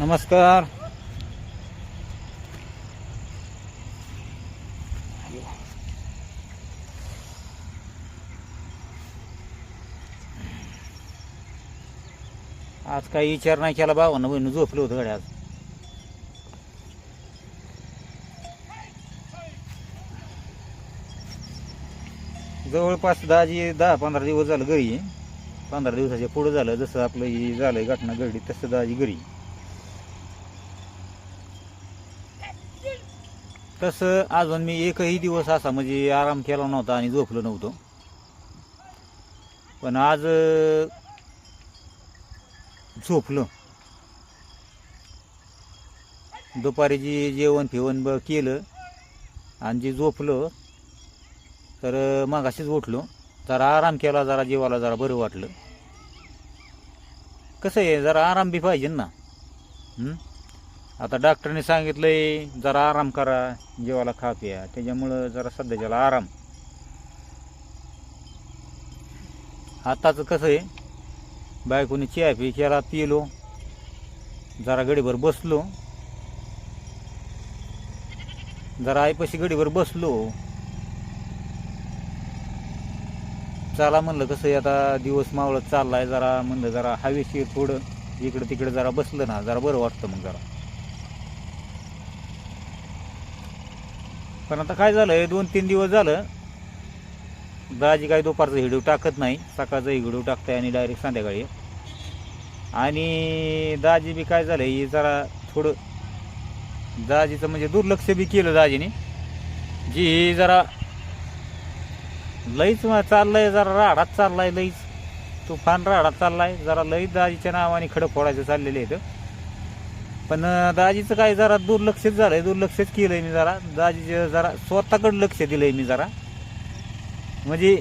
नमस्कार. आज काही विचार नाही केला बाबांना बहिणी झोपलं होतं गड्या आज. जवळपास दहाची दहा पंधरा दिवस झालं घरी. पंधरा दिवसाच्या पुढं झालं जसं आपलं ही झालं घटना घडली तसं दहाजी घरी. तसं अजून मी एकही दिवस असा म्हणजे आराम केला नव्हता आणि झोपलो नव्हतो. पण आज झोपलं झोपलो. दुपारी जी जेवण फिवण ब केलं आणि जे झोपलं तर मग असेच उठलो. जरा आराम केला जरा जेवाला जरा बरं वाटलं. कसं आहे जरा आराम बी पाहिजे ना. आता डॉक्टरने सांगितलंय जरा आराम करा जीवाला खा प्या. त्याच्यामुळं जरा सध्याच्याला आराम. आताचं कसं आहे बायकोने चहा पी केला पिलो जरा गडीभर बसलो. जरा आईपाशी गडीभर बसलो. चला म्हणलं कसं आहे आता दिवस मावळत चाललाय जरा म्हणलं जरा हवेशीर थोडं इकडं तिकडं जरा बसलं ना जरा बरं वाटतं मग जरा. पण आता काय झालं दोन तीन दिवस झालं दाजी काय दुपारचं हिडू टाकत नाही सकाळचं हिडीव टाकताय आणि डायरेक्ट संध्याकाळी. आणि दाजी बी काय झालं हे जरा थोडं दाजीचं म्हणजे दुर्लक्ष बी केलं दाजीने. जी जरा लईच चाललंय जरा राडात चाललाय लईच. तुफान राडात चाललाय जरा लईच दाजीच्या नावाने खडं फोडायचं चाललेलं आहे पण दाजीचं काय जरा दुर्लक्षच झालंय दुर्लक्षच केलंय मी जरा. दाजीचं जरा स्वतःकडं लक्ष दिलंय मी जरा. म्हणजे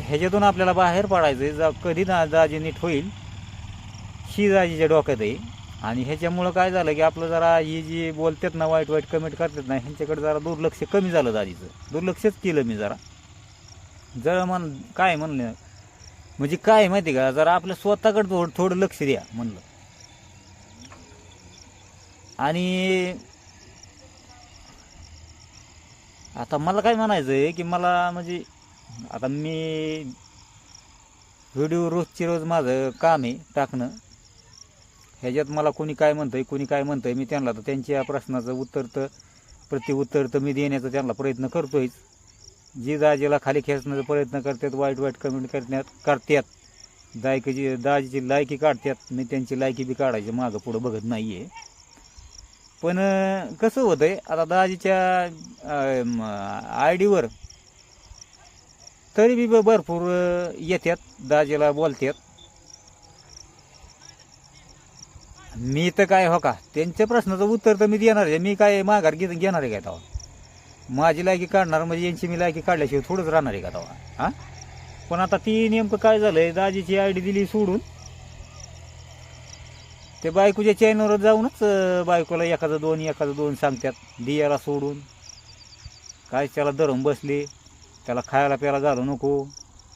ह्याच्यातून आपल्याला बाहेर पडायचंय जा कधी ना दाजी नीट होईल ही दाजीच्या डोक्यात आहे. आणि ह्याच्यामुळं काय झालं की आपलं जरा ही जी बोलतात ना वाईट वाईट कमेंट करतात ना ह्यांच्याकडे जरा दुर्लक्ष कमी झालं दाजीचं. दुर्लक्षच केलं मी जरा. जरा म्हण काय म्हणलं? म्हणजे काय माहिती का जरा आपल्या स्वतःकडे थोडं थोडं लक्ष द्या म्हणलं. आणि आता मला काय म्हणायचं आहे की मला म्हणजे आता मी व्हिडिओ रोजची रोज माझं काम आहे टाकणं. ह्याच्यात मला कोणी काय म्हणतं आहे कोणी काय म्हणतं आहे मी त्यांना तर त्यांच्या प्रश्नाचं उत्तर तर प्रतिउत्तर तर मी देण्याचा त्यांना प्रयत्न करतोयच. जी दाजीला खाली खेचण्याचा प्रयत्न करतात वाईट वाईट कमेंट करण्यात करतात. दायकीची दाजीची लायकी काढतात. मी त्यांची लायकी बी काढायची मागं पुढं बघत नाही आहे पण कसं होतंय आता दाजीच्या आय डीवर तरी बी ब- भरपूर येतात दाजीला बोलतात मी तर काय हो का त्यांच्या प्रश्नाचं उत्तर तर मी देणार आहे. मी काय माघार घेत घेणार आहे काय तेव्हा? माझी लायकी काढणार म्हणजे यांची मी लायकी काढल्याशिवाय थोडंच राहणार आहे का तेव्हा? हां? पण आता ती नेमकं काय झालंय दाजीची आय डी दिली सोडून ते बायकोच्या चॅनलवर जाऊनच बायकोला एखादं दोन एखादं दोन सांगतात. दियाला सोडून. काय त्याला धरून बसले? त्याला खायला प्यायला घालू नको.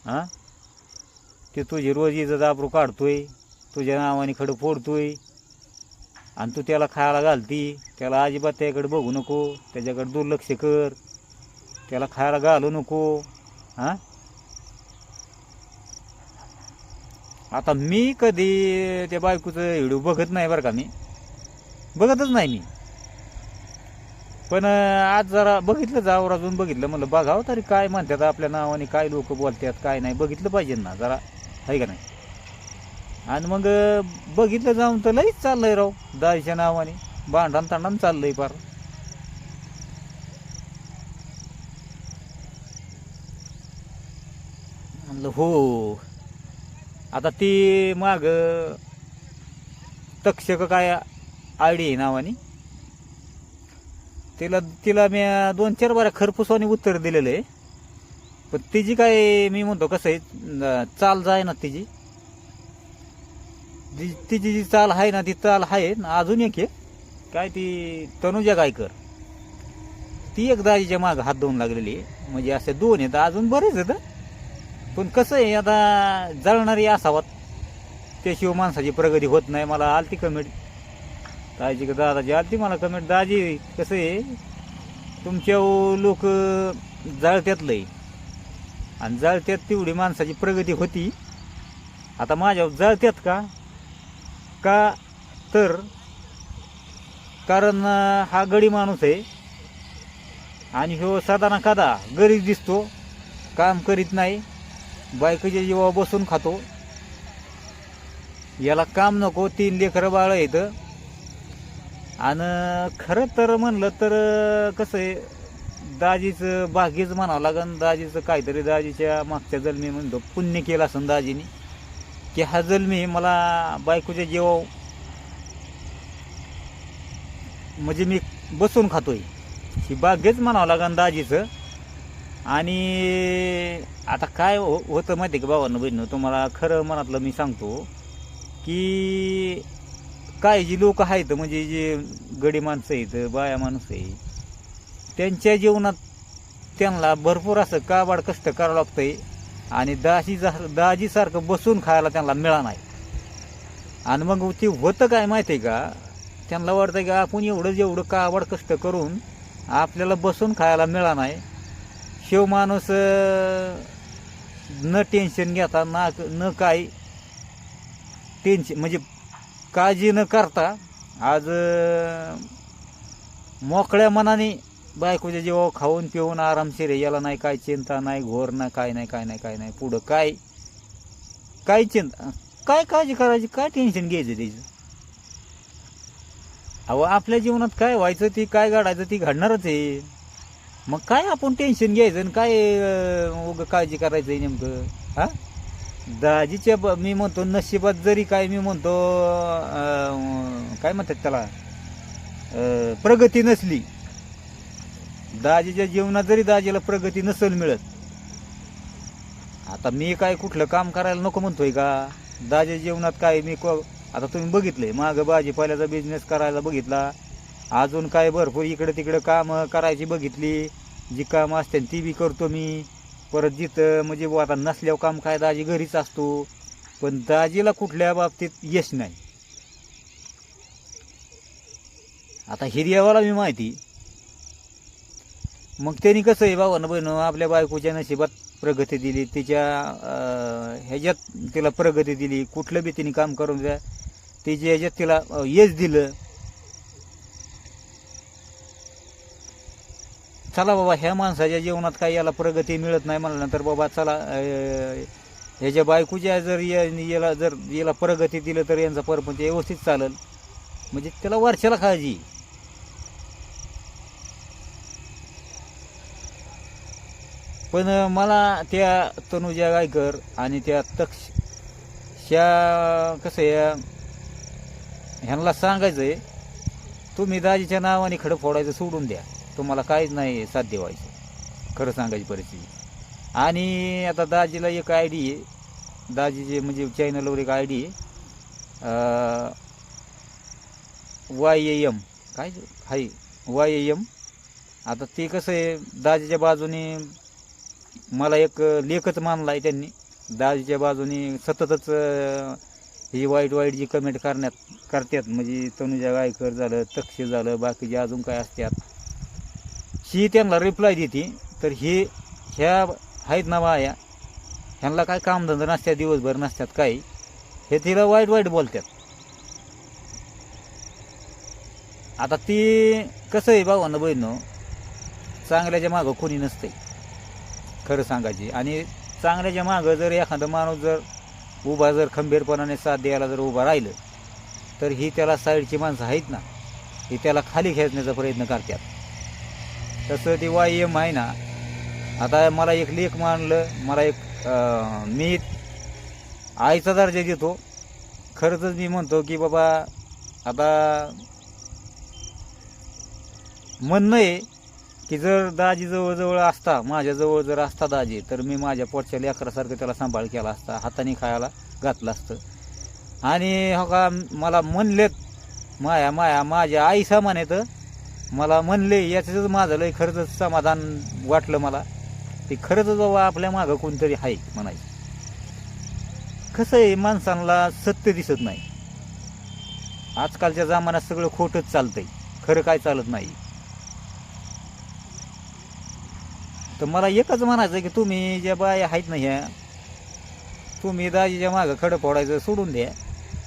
हां? ते तुझी रोज इजत आबरू काढतोय. तुझ्या नावाने खडं फोडतोय. आणि तू त्याला खायला घालती. त्याला अजिबात त्याकडे बघू नको. त्याच्याकडे दुर्लक्ष कर. त्याला खायला घालू नको. हां? आता मी कधी त्या बायकोचं व्हिडिओ बघत नाही बरं का मी. बघतच नाही मी. पण आज जरा बघितलं जावर अजून बघितलं. म्हणलं बघावं हो, तरी काय म्हणतात आपल्या नावाने काय लोक बोलतात काय नाही. बघितलं पाहिजे ना जरा. आहे का नाही? आणि मग बघितलं जाऊन तर लईच चाललंय राव. दाईच्या नावाने. भांडण तांडण चाललंय फार. म्हणलं हो. आता ती माग तक्षक काय आयडी आहे नावाने. तिला तिला मी दोन चार बारा खरपुसवानी उत्तर दिलेलं आहे. पण तिची काय मी म्हणतो कसं आहे चाल जाय ना तिची. जी- तिची जी चाल आहे ना ती चाल आहे. ना अजून एक आहे. काय ती तनुजा गायकर. ती एक दाजीच्या माग हात धुवून लागलेली आहे. म्हणजे असे दोन आहेत. अजून बरेच आहेत पण कसं आहे आता जळणारी असावात त्याशिवाय माणसाची प्रगती होत नाही मला आलती कमेंट दाजी का दादाजी आलती मला कमेंट दाजी कसं आहे तुमच्या लोक जाळत्यात लय. आणि जाळत्यात तेवढी माणसाची प्रगती होती. आता माझ्यावर जाळत्यात का? का तर? कारण हा गडी माणूस आहे. आणि ह्यो साधारण कादा गरीब दिसतो काम करीत नाही. बायकोच्या जीवा बसून खातो. याला काम नको तीन लेकरं बाळ येतं आणि खरं तर म्हणलं तर कसं आहे दाजीचं बागीच म्हणावं लागन. दाजीचं काहीतरी दाजीच्या मागच्या जन्मी म्हणतो पुण्य केलं असं दाजीने. की हा जन्मी मला बायकोच्या जीवा म्हणजे मी बसून खातोय. ही बागेच म्हणावं लागन दाजीचं. आणि आता काय हो होतं माहिती आहे का भावांना बहिणं तुम्हाला खरं मनातलं मी सांगतो की काय जी लोक आहेत म्हणजे जे गडी माणसं आहेत बाया माणूस आहे त्यांच्या जीवनात त्यांना भरपूर असं काबाड कष्ट करावं लागतंय आणि दाजी दाजीसारखं बसून खायला त्यांना मिळा नाही. आणि मग ते होतं काय माहिती आहे का? त्यांना वाटतं की आपण एवढं जेवढं काबाड कष्ट करून आपल्याला बसून खायला मिळा नाही शिव माणूस न टेन्शन घेता ना न काय टेन्शन म्हणजे काळजी न करता आज मोकळ्या मनाने बायकोच्या जेव्हा खाऊन पिऊन आरामशीर याला नाही काय चिंता नाही घोर नाही काय नाही काय नाही काय नाही पुढं काय. काय चिंता? काय काळजी करायची? काय टेन्शन घ्यायचं त्याचं? अहो आपल्या जीवनात काय व्हायचं ती काय घडायचं ती घडणारच आहे. मग काय आपण टेन्शन घ्यायचं आणि काय उग उगं काळजी करायचं आहे नेमकं? हा? दाजीच्या ब- मी म्हणतो नशिबात जरी काय मी म्हणतो काय म्हणतात त्याला? प्रगती नसली. दाजीच्या जीवनात जरी दाजीला प्रगती नसेल मिळत आता मी काय कुठलं काम करायला नको म्हणतोय का? दाजीच्या जीवनात काय मी को आता तुम्ही बघितलंय मागं भाजीपाल्याचा बिझनेस करायला बघितला. अजून काय भरपूर इकडं तिकडं कामं करायची बघितली. जी कामं असते ती बी करतो मी. परत जिथं म्हणजे बुवा आता नसल्यावर काम काय दाजी घरीच असतो. पण दाजीला कुठल्या बाबतीत यश नाही. आता हिरियावाला मी माहिती. मग त्यांनी कसं आहे भावानं बहिण आपल्या बायकोच्या नशिबात प्रगती दिली. तिच्या ह्याच्यात तिला प्रगती दिली. कुठलं बी तिने काम करून द्या. तिच्या ह्याच्यात तिला यश दिलं. चला बाबा ह्या माणसाच्या जीवनात काही याला प्रगती मिळत नाही म्हणल्यानंतर बाबा चला ह्याच्या बायकोच्या जर याला जर याला प्रगती दिलं तर यांचा परपंच व्यवस्थित चालेल. म्हणजे त्याला वर्षाला काळजी. पण मला त्या तनुजा गायकर आणि त्या तक्ष ह्या कसं या ह्यांना सांगायचं आहे तुम्ही दाजीच्या नावाने खडं फोडायचं सोडून द्या. तुम्हाला काहीच नाही साध्य व्हायचं. खरं सांगायची परिस्थिती. आणि आता दाजीला एक आय डी आहे. दाजीचे म्हणजे चॅनलवर एक आय डी आहे. Y M. काय हाय. Y M. आता ते कसं आहे दाजीच्या बाजूने मला एक लेखच मानला आहे त्यांनी. दाजीच्या बाजूने सततच हे ही वाईट वाईट जी कमेंट करण्यात करतात. म्हणजे तनुजा गायकर झालं तक्ष झालं बाकीचे अजून काय असतात. ही त्यांना रिप्लाय देते. तर हे ह्या आहेत ना बाया ह्यांना काय कामधंदा नसतात दिवसभर नसतात काही. हे तिला वाईट वाईट बोलतात. आता ती कसं आहे भावानं बहिणं? चांगल्याच्या मागं कोणी नसते खरं सांगायची. आणि चांगल्याच्या मागं जर एखादा माणूस जर उभा जर खंबीरपणाने साथ द्यायला जर उभा राहिलं तर ही त्याला साईडची माणसं आहेत ना ही त्याला खाली खेचण्याचा प्रयत्न करतात. तसं ती वाय एम आहे ना. आता मला एक लेख मानलं मला एक मी आईचा दर्जा देतो. खरंच मी म्हणतो की बाबा आता म्हणणं आहे की जर दाजी जवळजवळ असता माझ्याजवळ जर असता दाजी तर मी माझ्या पोटच्या लेकरासारखं त्याला सांभाळ केला असता हाताने खायला घातलं असतं. आणि हो का मला म्हणलेत माया माया माझ्या आई सामान येतं मला म्हणले याचं माझं लय खरंच समाधान वाटलं मला. ते खरंच बाबा आपल्या मागं कोणतरी आहे म्हणायचं. कसं आहे माणसांना सत्य दिसत नाही. आजकालच्या जमान्यात सगळं खोटंच चालतंय. खरं काय चालत नाही. तर मला एकच म्हणायचं की तुम्ही ज्या बाया आहेत ना ह्या तुम्ही दाजीच्या मागं खडं फोडायचं सोडून द्या.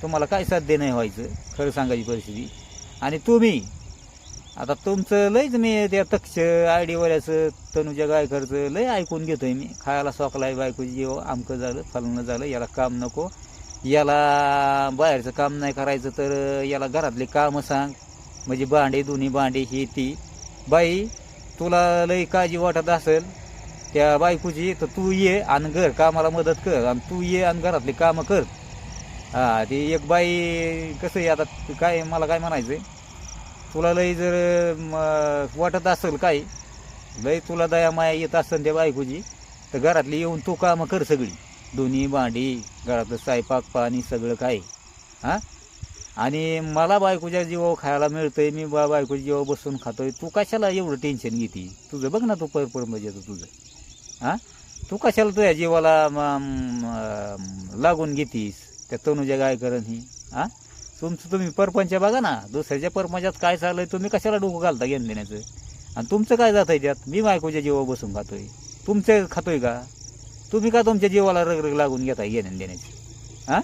तुम्हाला काय साध्य नाही व्हायचं खरं सांगायची परिस्थिती. आणि तुम्ही आता तुमचं लयच मी त्या तक्ष आयडीवाल्याचं तनुजा गायकरचं लय ऐकून घेतोय मी. खायला सोकलाय बायकोची जीव आमकं झालं फलनं झालं याला काम नको. याला बाहेरचं काम नाही करायचं तर याला घरातले कामं सांग. म्हणजे भांडे दोन्ही भांडे ही ती. बाई तुला लई काळजी वाटत असेल त्या बायकोची तर तू ये आणि घर कामाला मदत कर आणि तू ये आणि घरातली कामं कर. हां ती एक बाई कसं आहे आता काय मला काय म्हणायचं आहे तुला लई जर वाटत असेल काय लई तुला दया माया येत असेल त्या बायकोची तर घरातली येऊन तू कामं कर सगळी. दोन्ही भांडी घरातलं सायपाक पाणी सगळं काय. हां? आणि मला बायकोच्या जीवावर खायला मिळतंय मी बा बायकोच्या जीवावर बसून खातोय. तू कशाला एवढं टेन्शन घेते? तुझं बघ ना तू परपर म्हणजे तुझं. हां? तू कशाला तुझ्या जीवाला लागून घेतीस? त्या तनुजा गायकरण ही हां? तुमचं तुम्ही परपंच बघा ना दुसऱ्याच्या परपंचात काय चाललंय तुम्ही कशाला डोकं घालता घेऊन देण्याचं? आणि तुमचं काय जात आहे त्यात? मी बायकोच्या जीवा बसून खातोय. तुमचं खातोय का? तुम्ही का तुमच्या जीवाला रगरग लागून घेता येणं देण्याची? हां?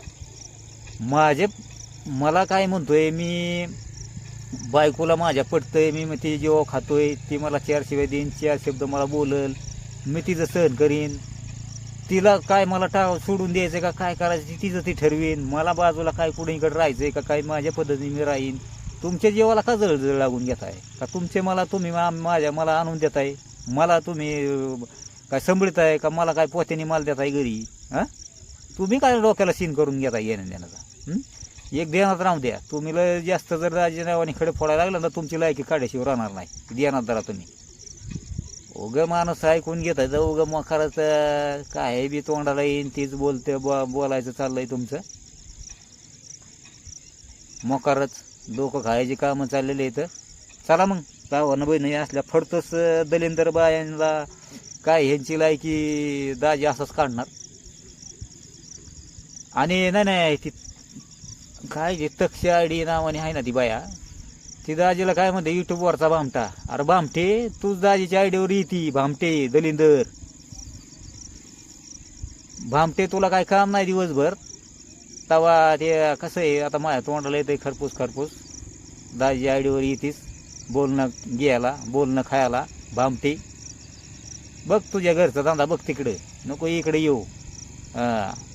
माझे मला काय म्हणतोय मी बायकोला माझ्या पटतंय मी मग ती जेव्हा खातोय ती मला चार शिवाय देईन चार शब्द मला बोलल मी तिचं सहन करीन. तिला काय मला टा सोडून द्यायचं का? काय करायचं? तिचं ती ठरवीन. मला बाजूला काय कुठे इकडे राहायचंय का? काय माझ्या पद्धतीने मी राहीन? तुमच्या जीवाला का जळजळ लागून घेताय? का तुमचे मला तुम्ही माझ्या मला आणून देताय? मला तुम्ही काय संभळत आहे का? मला काय पोत्याने माल देताय घरी? हां? तुम्ही काय डोक्याला सीन करून घेताय येणं देण्याचा एक देण्यात राहू द्या. तुम्ही जास्त जर राजीनावाने खडे फोडायला लागला तर तुमची लायकी काढ्याशिवाय राहणार नाही. देणार जरा तुम्ही. उग माणूस ऐकून घेत आहे. उग मखाराच काय बी तोंडाला येईन तीच बोलते ब- बोलायचं चाललंय तुमचं. मोकारच डोकं खायची कामं चाललेली आहेत. चला मग भावानं बहिणी असल्या फडतच दलिंदर बायांना काय ह्यांची लायकी दाजी असंच काढणार. आणि नाही नाही ती काय जे तक्षाडी नावाने आहे ना ती बाया ती दाजीला काय म्हणते युट्यूबवरचा भामटा. अरे भामटे तूच दाजीच्या आयडीवर येते भामटे दलिंदर. भामटे तुला काय काम नाही दिवसभर. तवा ते कसं आहे आता माझ्या तोंडाला येते खरपूस खरपूस. दाजी आयडीवर येतीस बोलणं घ्यायला बोलणं खायला भामटे. बघ तुझ्या घरचा धंदा बघ तिकडं. नको इकडे येऊ. हां.